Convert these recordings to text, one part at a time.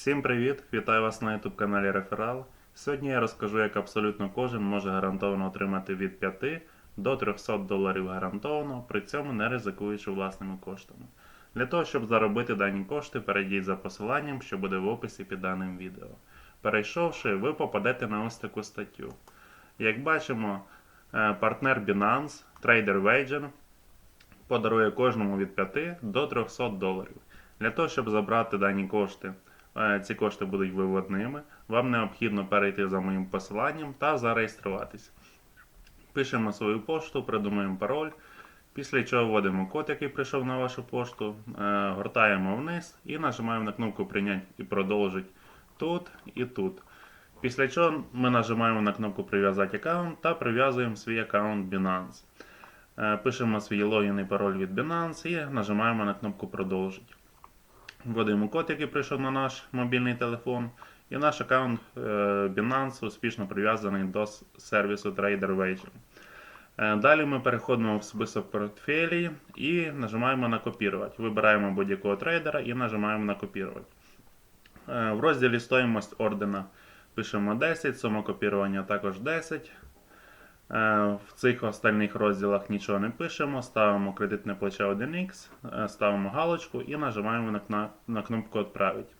Всім привіт! Вітаю вас на YouTube каналі Реферал. Сьогодні я розкажу, як абсолютно кожен може гарантовано отримати від 5 до 300 доларів гарантовано, при цьому не ризикуючи власними коштами. Для того, щоб заробити дані кошти, перейдіть за посиланням, що буде в описі під даним відео. Перейшовши, ви попадете на ось таку статтю. Як бачимо, е, партнер Binance, трейдер Wagen подарує кожному від 5 до 300 доларів. Для того, щоб забрати дані кошти, ці кошти будуть виводними, вам необхідно перейти за моїм посиланням та зареєструватися. Пишемо свою пошту, придумуємо пароль, після чого вводимо код, який прийшов на вашу пошту, е, гортаємо вниз і нажимаємо на кнопку Прийняти і продовжити тут і тут. Після чого ми нажимаємо на кнопку Прив'язати аккаунт та прив'язуємо свій аккаунт Binance. Е, Пишемо свій логін і пароль від Binance і нажимаємо на кнопку Продовжити. Вводимо код, який прийшов на наш мобільний телефон, і наш аккаунт е, Binance успішно прив'язаний до сервісу TraderVation. Е, Далі ми переходимо в список портфелі і нажимаємо на копірувати. Вибираємо будь-якого трейдера і нажимаємо на копірувати. Е, В розділі стоїмость ордена пишемо 10, сума копірування також 10. Е, В цих остальних розділах нічого не пишемо, ставимо кредитне плече 1X, е, ставимо галочку і нажимаємо на, кнопку «Отправить».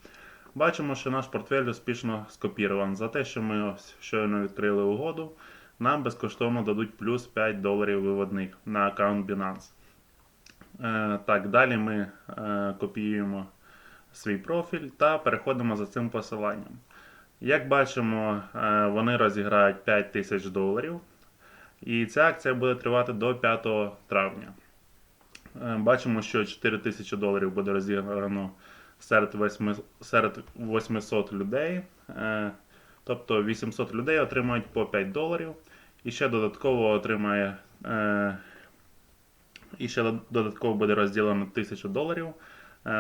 Бачимо, що наш портфель успішно скопірований. За те, що ми ось щойно відкрили угоду, нам безкоштовно дадуть плюс 5 доларів виводних на аккаунт Binance. Е, Так, далі ми копіюємо свій профіль та переходимо за цим посиланням. Як бачимо, вони розіграють 5 тисяч доларів. І ця акція буде тривати до 5 травня. Е, Бачимо, що 4 тисячі доларів буде розіграно серед, восьми- серед 800 людей. Е, Тобто 800 людей отримають по 5 доларів. І ще додатково отримає. е, І ще додатково буде розділено 1000 доларів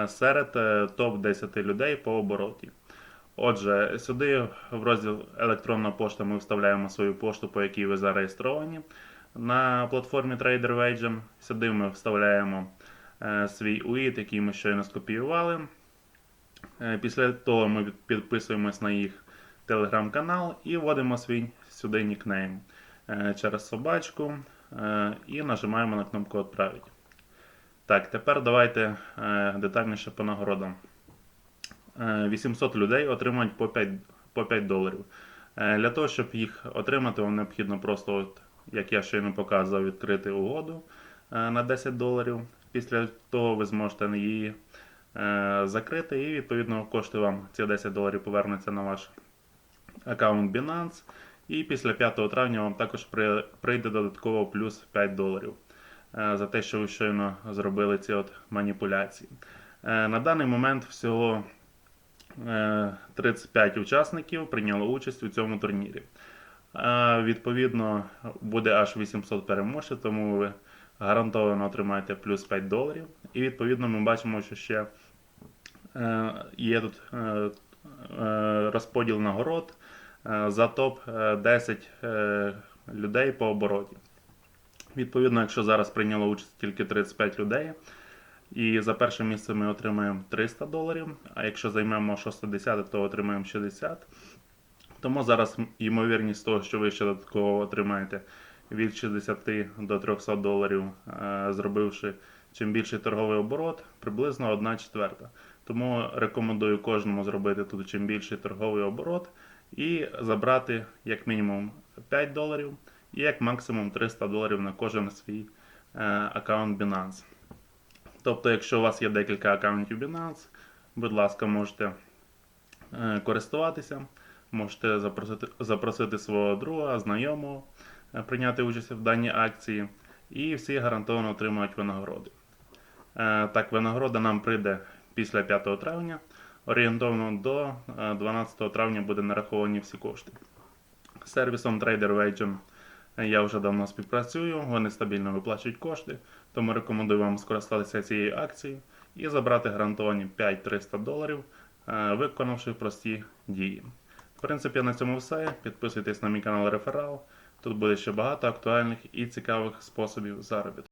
серед е, топ-10 людей по обороті. Отже, сюди в розділ електронна пошта ми вставляємо свою пошту, по якій ви зареєстровані на платформі TraderVagent. Сюди ми вставляємо е, свій UID, який ми щойно скопіювали. Е, Після того ми підписуємось на їх телеграм-канал і вводимо свій сюди нікнейм е, через собачку і нажимаємо на кнопку «Отправить». Так, тепер давайте детальніше по нагородам. Е, 800 людей отримають по 5, по 5 доларів. Е, Для того, щоб їх отримати, вам необхідно просто, от, як я щойно показував, відкрити угоду е, на 10 доларів. Після того ви зможете її е, закрити, і відповідно кошти вам ці 10 доларів повернуться на ваш аккаунт Binance. І після 5 травня вам також прийде додатково плюс 5 доларів е, за те, що ви щойно зробили ці от маніпуляції. Е, На даний момент всього е, 35 учасників прийняло участь у цьому турнірі. Е, Відповідно, буде аж 800 переможців, тому ви гарантовано отримаєте плюс 5 доларів. І відповідно ми бачимо, що ще е, є тут е, е, розподіл нагород е, за топ-10 е, людей по обороті. Відповідно, якщо зараз прийняло участь тільки 35 людей, і за перше місце ми отримаємо 300 доларів, а якщо займемо 60, то отримаємо 60. Тому зараз ймовірність того, що ви ще додатково отримаєте від 60 до 300 доларів, е, зробивши чим більший торговий оборот, приблизно 1 четверта. Тому рекомендую кожному зробити тут чим більший торговий оборот і забрати як мінімум 5 доларів і як максимум 300 доларів на кожен свій е, аккаунт Binance. Тобто, якщо у вас є декілька аккаунтів Binance, будь ласка, можете е, користуватися, можете запросити, запросити свого друга, знайомого, е, прийняти участь в даній акції, і всі гарантовано отримають винагороди. Е, Так, винагорода нам прийде після 5 травня. Орієнтовно до е, 12 травня буде нараховані всі кошти. Сервісом TraderVagent я вже давно співпрацюю, вони стабільно виплачують кошти, тому рекомендую вам скористатися цією акцією і забрати гарантовані 5-300 доларів, е, виконавши прості дії. В принципі, на цьому все. Підписуйтесь на мій канал Реферал. Тут буде ще багато актуальних і цікавих способів заробітку.